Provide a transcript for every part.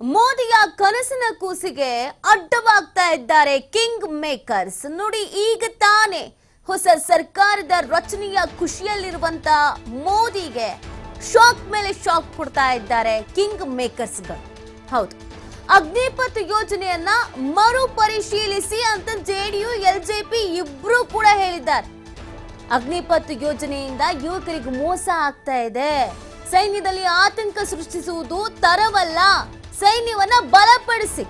ಮೋದಿಯ ಕನಸಿನ ಕೂಸಿಗೆ ಅಡ್ಡವಾಗ್ತಾ ಇದ್ದಾರೆ ಕಿಂಗ್ ಮೇಕರ್ಸ್. ನೋಡಿ, ಈಗ ತಾನೇ ಹೊಸ ಸರ್ಕಾರದ ರಚನೆಯ ಖುಷಿಯಲ್ಲಿರುವಂತ ಮೋದಿಗೆ ಶಾಕ್ ಮೇಲೆ ಶಾಕ್ ಕೊಡ್ತಾ ಇದ್ದಾರೆ ಕಿಂಗ್ ಮೇಕರ್ಸ್ಗಳು. ಹೌದು, ಅಗ್ನಿಪಥ್ ಯೋಜನೆಯನ್ನ ಮರು ಪರಿಶೀಲಿಸಿ ಅಂತ ಜೆಡಿಯು ಪಿ ಇಬ್ರು ಕೂಡ ಹೇಳಿದ್ದಾರೆ. ಅಗ್ನಿಪಥ್ ಯೋಜನೆಯಿಂದ ಯುವಕರಿಗೆ ಮೋಸ ಆಗ್ತಾ ಇದೆ. ಸೈನ್ಯದಲ್ಲಿ ಆತಂಕ ಸೃಷ್ಟಿಸುವುದು ತರವಲ್ಲ. ಸೈನ್ಯವನ್ನ ಬಲಪಡಿಸಿ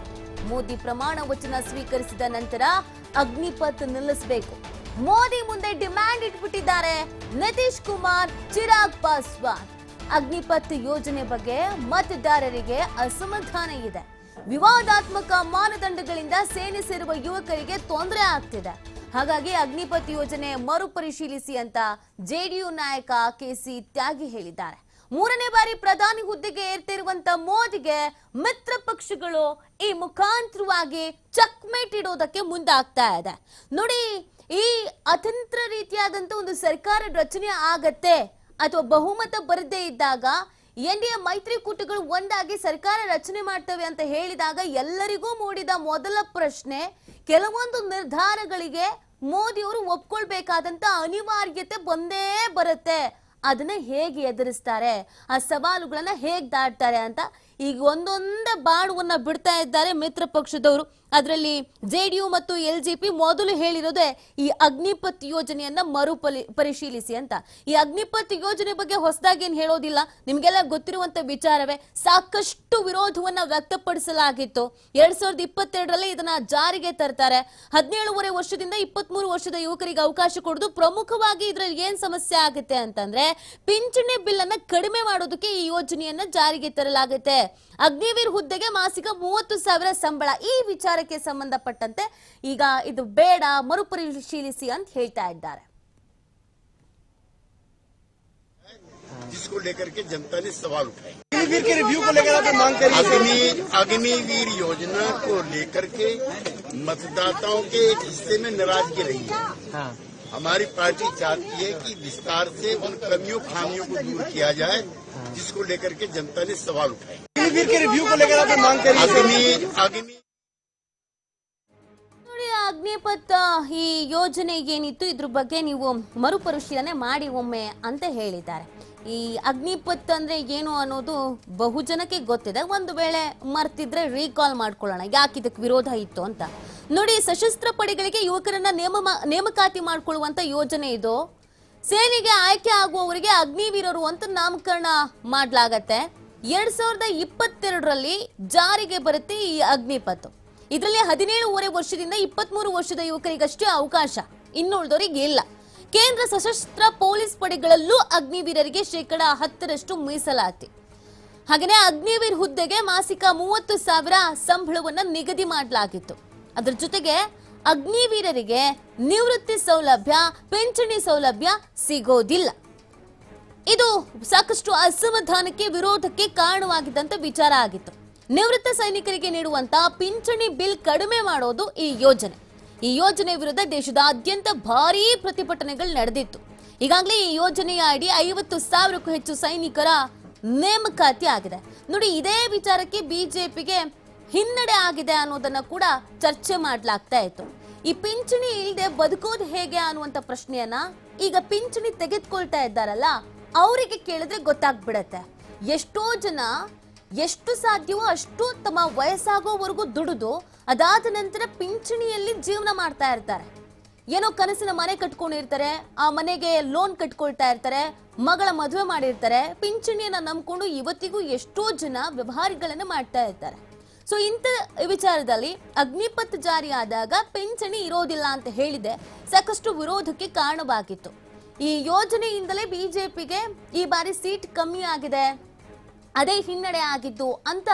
ಮೋದಿ ಪ್ರಮಾಣ ವಚನ ಸ್ವೀಕರಿಸಿದ ನಂತರ ಅಗ್ನಿಪಥ್ ನಿಲ್ಲಿಸಬೇಕು. ಮೋದಿ ಮುಂದೆ ಡಿಮ್ಯಾಂಡ್ ಇಟ್ಬಿಟ್ಟಿದ್ದಾರೆ ನಿತೀಶ್ ಕುಮಾರ್, ಚಿರಾಗ್ ಪಾಸ್ವಾನ್. ಅಗ್ನಿಪಥ್ ಯೋಜನೆ ಬಗ್ಗೆ ಮತದಾರರಿಗೆ ಅಸಮಾಧಾನ ಇದೆ. ವಿವಾದಾತ್ಮಕ ಮಾನದಂಡಗಳಿಂದ ಸೇನೆ ಸೇರುವ ಯುವಕರಿಗೆ ತೊಂದರೆ ಆಗ್ತಿದೆ. ಹಾಗಾಗಿ ಅಗ್ನಿಪಥ್ ಯೋಜನೆ ಮರುಪರಿಶೀಲಿಸಿ ಅಂತ ಜೆಡಿಯು ನಾಯಕ ಕೆಸಿ ತ್ಯಾಗಿ ಹೇಳಿದ್ದಾರೆ. ಮೂರನೇ ಬಾರಿ ಪ್ರಧಾನಿ ಹುದ್ದೆಗೆ ಏರ್ತಿರುವಂತ ಮೋದಿಗೆ ಮಿತ್ರ ಪಕ್ಷಗಳು ಈ ಮುಖಾಂತರವಾಗಿ ಚಕ್ಮೇಟ್ ಇಡೋದಕ್ಕೆ ಮುಂದಾಗ್ತಾ ಇದೆ. ನೋಡಿ, ಈ ಅತಂತ್ರ ರೀತಿಯಾದಂತ ಒಂದು ಸರ್ಕಾರ ರಚನೆ ಆಗತ್ತೆ ಅಥವಾ ಬಹುಮತ ಬರದೇ ಇದ್ದಾಗ ಎನ್ ಡಿ ಎ ಮೈತ್ರಿಕೂಟಗಳು ಒಂದಾಗಿ ಸರ್ಕಾರ ರಚನೆ ಮಾಡ್ತವೆ ಅಂತ ಹೇಳಿದಾಗ ಎಲ್ಲರಿಗೂ ಮೂಡಿದ ಮೊದಲ ಪ್ರಶ್ನೆ, ಕೆಲವೊಂದು ನಿರ್ಧಾರಗಳಿಗೆ ಮೋದಿಯವರು ಒಪ್ಕೊಳ್ಬೇಕಾದಂತ ಅನಿವಾರ್ಯತೆ ಬಂದೇ ಬರುತ್ತೆ. ಅದನ್ನ ಹೇಗೆ ಎದುರಿಸ್ತಾರೆ? ಆ ಸವಾಲುಗಳನ್ನ ಹೇಗೆ ದಾಟ್ತಾರೆ ಅಂತ ಈಗ ಒಂದೊಂದೇ ಬಾಣವನ್ನ ಬಿಡ್ತಾ ಇದ್ದಾರೆ ಮಿತ್ರ ಪಕ್ಷದವರು. ಅದರಲ್ಲಿ ಜೆಡಿಯು ಮತ್ತು ಎಲ್ ಜೆ ಪಿ ಮೊದಲು ಹೇಳಿರೋದೇ ಈ ಅಗ್ನಿಪಥ್ ಯೋಜನೆಯನ್ನ ಮರು ಪರಿಶೀಲಿಸಿ ಅಂತ. ಈ ಅಗ್ನಿಪಥ್ ಯೋಜನೆ ಬಗ್ಗೆ ಹೊಸದಾಗಿ ಏನು ಹೇಳೋದಿಲ್ಲ, ನಿಮಗೆಲ್ಲ ಗೊತ್ತಿರುವಂತ ವಿಚಾರವೇ, ಸಾಕಷ್ಟು ವಿರೋಧವನ್ನ ವ್ಯಕ್ತಪಡಿಸಲಾಗಿತ್ತು. ಎರಡ್ ಸಾವಿರದ ಇಪ್ಪತ್ತೆರಡರಲ್ಲಿ ಇದನ್ನ ಜಾರಿಗೆ ತರ್ತಾರೆ. ಹದಿನೇಳುವರೆ ವರ್ಷದಿಂದ ಇಪ್ಪತ್ಮೂರು ವರ್ಷದ ಯುವಕರಿಗೆ ಅವಕಾಶ ಕೊಡೋದು ಪ್ರಮುಖವಾಗಿ ಇದ್ರಲ್ಲಿ ಏನ್ ಸಮಸ್ಯೆ ಆಗುತ್ತೆ ಅಂತಂದ್ರೆ, ಪಿಂಚಣಿ ಬಿಲ್ ಅನ್ನ ಕಡಿಮೆ ಮಾಡೋದಕ್ಕೆ ಈ ಯೋಜನೆಯನ್ನ ಜಾರಿಗೆ ತರಲಾಗುತ್ತೆ. ಅಗ್ನಿವೀರ್ ಹುದ್ದೆಗೆ ಮಾಸಿಕ ಮೂವತ್ತು ಸಾವಿರ ಸಂಬಳ, ಈ ವಿಚಾರಕ್ಕೆ ಸಂಬಂಧಪಟ್ಟಂತೆ ಈಗ ಇದು ಬೇಡ ಮರುಪರಿಶೀಲಿಸಿ ಅಂತ ಹೇಳ್ತಾ ಇದ್ದಾರೆ जिसको लेकर के जनता ने सवाल उठाए अग्निवीर के रिव्यू को लेकर आप मांग करिए अग्नि अग्निवीर योजना को लेकर के मतदाताओं के एक हिस्से में नाराजगी रही है हाँ हमारी पार्टी चाहती है कि विस्तार से उन कमियों खामियों को दूर किया जाए जिसको लेकर के जनता ने सवाल उठाए अग्निवीर के रिव्यू को लेकर आप मांग करिए अग्नि अग्नि ನೋಡಿ ಅಗ್ನಿಪಥ ಈ ಯೋಜನೆ ಏನಿತ್ತು ಇದ್ರ ಬಗ್ಗೆ ನೀವು ಮರುಪರಿಶೀಲನೆ ಮಾಡಿ ಒಮ್ಮೆ ಅಂತ ಹೇಳಿದ್ದಾರೆ. ಈ ಅಗ್ನಿಪಥ್ ಅಂದ್ರೆ ಏನು ಅನ್ನೋದು ಬಹುಜನಕ್ಕೆ ಗೊತ್ತಿದೆ. ಒಂದು ವೇಳೆ ಮರ್ತಿದ್ರೆ ರೀಕಾಲ್ ಮಾಡ್ಕೊಳ್ಳೋಣ. ಯಾಕೆ ಇದಕ್ಕೆ ವಿರೋಧ ಇತ್ತು ಅಂತ. ನೋಡಿ, ಸಶಸ್ತ್ರ ಪಡೆಗಳಿಗೆ ಯುವಕರನ್ನ ನೇಮ ನೇಮಕಾತಿ ಮಾಡ್ಕೊಳ್ಳುವಂತ ಯೋಜನೆ ಇದು. ಸೇನೆಗೆ ಆಯ್ಕೆ ಆಗುವವರಿಗೆ ಅಗ್ನಿವೀರರು ಅಂತ ನಾಮಕರಣ ಮಾಡಲಾಗತ್ತೆ. ಎರಡ್ ಸಾವಿರದ ಇಪ್ಪತ್ತೆರಡರಲ್ಲಿ ಜಾರಿಗೆ ಬರುತ್ತೆ ಈ ಅಗ್ನಿಪಥ್. ಇದರಲ್ಲಿ ಹದಿನೇಳುವರೆ ವರ್ಷದಿಂದ ಇಪ್ಪತ್ಮೂರು ವರ್ಷದ ಯುವಕರಿಗಷ್ಟೇ ಅವಕಾಶ. ಇನ್ನುಳಿದವರಿಗೆ ಇಲ್ಲ. ಕೇಂದ್ರ ಸಶಸ್ತ್ರ ಪೊಲೀಸ್ ಪಡೆಗಳಲ್ಲೂ ಅಗ್ನಿವೀರರಿಗೆ ಶೇಕಡ ಹತ್ತರಷ್ಟು ಮೀಸಲಾತಿ. ಹಾಗೆಯೇ ಅಗ್ನಿವೀರ್ ಹುದ್ದೆಗೆ ಮಾಸಿಕ ಮೂವತ್ತು ಸಾವಿರ ಸಂಬಳವನ್ನು ನಿಗದಿ ಮಾಡಲಾಗಿತ್ತು. ಅದರ ಜೊತೆಗೆ ಅಗ್ನಿವೀರರಿಗೆ ನಿವೃತ್ತಿ ಸೌಲಭ್ಯ, ಪಿಂಚಣಿ ಸೌಲಭ್ಯ ಸಿಗೋದಿಲ್ಲ. ಇದು ಸಾಕಷ್ಟು ಅಸಮಾಧಾನಕ್ಕೆ, ವಿರೋಧಕ್ಕೆ ಕಾರಣವಾಗಿದ್ದಂತ ವಿಚಾರ ಆಗಿತ್ತು. ನಿವೃತ್ತ ಸೈನಿಕರಿಗೆ ನೀಡುವಂತ ಪಿಂಚಣಿ ಬಿಲ್ ಕಡಿಮೆ ಮಾಡೋದು ಈ ಯೋಜನೆ. ಈ ಯೋಜನೆ ವಿರುದ್ಧ ದೇಶದಾದ್ಯಂತ ಭಾರೀ ಪ್ರತಿಭಟನೆಗಳು ನಡೆದಿತ್ತು. ಈಗಾಗಲೇ ಈ ಯೋಜನೆಯ ಅಡಿ ಐವತ್ತು ಸಾವಿರಕ್ಕೂ ಹೆಚ್ಚು ಸೈನಿಕರ ನೇಮಕಾತಿ ಆಗಿದೆ. ನೋಡಿ, ಇದೇ ವಿಚಾರಕ್ಕೆ ಬಿಜೆಪಿಗೆ ಹಿನ್ನಡೆ ಆಗಿದೆ ಅನ್ನೋದನ್ನ ಕೂಡ ಚರ್ಚೆ ಮಾಡಲಾಗ್ತಾ ಇತ್ತು. ಈ ಪಿಂಚಣಿ ಇಲ್ಲದೆ ಬದುಕೋದು ಹೇಗೆ ಅನ್ನುವಂತ ಪ್ರಶ್ನೆಯನ್ನ ಈಗ ಪಿಂಚಣಿ ತೆಗೆದುಕೊಳ್ತಾ ಇದ್ದಾರಲ್ಲ, ಅವರಿಗೆ ಕೇಳಿದ್ರೆ ಗೊತ್ತಾಗ್ಬಿಡತ್ತೆ. ಎಷ್ಟೋ ಜನ ಎಷ್ಟು ಸಾಧ್ಯವೋ ಅಷ್ಟು ತಮ್ಮ ವಯಸ್ಸಾಗೋವರೆಗೂ ದುಡಿದು ಅದಾದ ನಂತರ ಪಿಂಚಣಿಯಲ್ಲಿ ಜೀವನ ಮಾಡ್ತಾ ಇರ್ತಾರೆ. ಏನೋ ಕನಸಿನ ಮನೆ ಕಟ್ಕೊಂಡಿರ್ತಾರೆ, ಆ ಮನೆಗೆ ಲೋನ್ ಕಟ್ಕೊಳ್ತಾ ಇರ್ತಾರೆ, ಮಗಳ ಮದುವೆ ಮಾಡಿರ್ತಾರೆ, ಪಿಂಚಣಿಯನ್ನ ನಂಬ್ಕೊಂಡು ಇವತ್ತಿಗೂ ಎಷ್ಟೋ ಜನ ವ್ಯವಹಾರಗಳನ್ನ ಮಾಡ್ತಾ ಇರ್ತಾರೆ. ಸೊ ಇಂಥ ವಿಚಾರದಲ್ಲಿ ಅಗ್ನಿಪಥ್ ಜಾರಿ ಆದಾಗ ಪಿಂಚಣಿ ಇರೋದಿಲ್ಲ ಅಂತ ಹೇಳಿದೆ, ಸಾಕಷ್ಟು ವಿರೋಧಕ್ಕೆ ಕಾರಣವಾಗಿತ್ತು. ಈ ಯೋಜನೆಯಿಂದಲೇ ಬಿಜೆಪಿಗೆ ಈ ಬಾರಿ ಸೀಟ್ ಕಮ್ಮಿ ಆಗಿದೆ. ಅದೇ ಹಿನ್ನಡೆ ಆಗಿದ್ದು ಅಂತ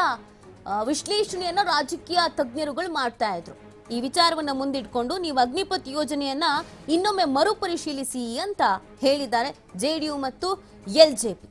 ವಿಶ್ಲೇಷಣೆಯನ್ನ ರಾಜಕೀಯ ತಜ್ಞರುಗಳು ಮಾಡ್ತಾ ಇದ್ರು. ಈ ವಿಚಾರವನ್ನ ಮುಂದಿಟ್ಕೊಂಡು ನೀವು ಅಗ್ನಿಪಥ್ ಯೋಜನೆಯನ್ನ ಇನ್ನೊಮ್ಮೆ ಮರುಪರಿಶೀಲಿಸಿ ಅಂತ ಹೇಳಿದ್ದಾರೆ ಜೆಡಿಯು ಮತ್ತು ಎಲ್ ಜೆ ಪಿ.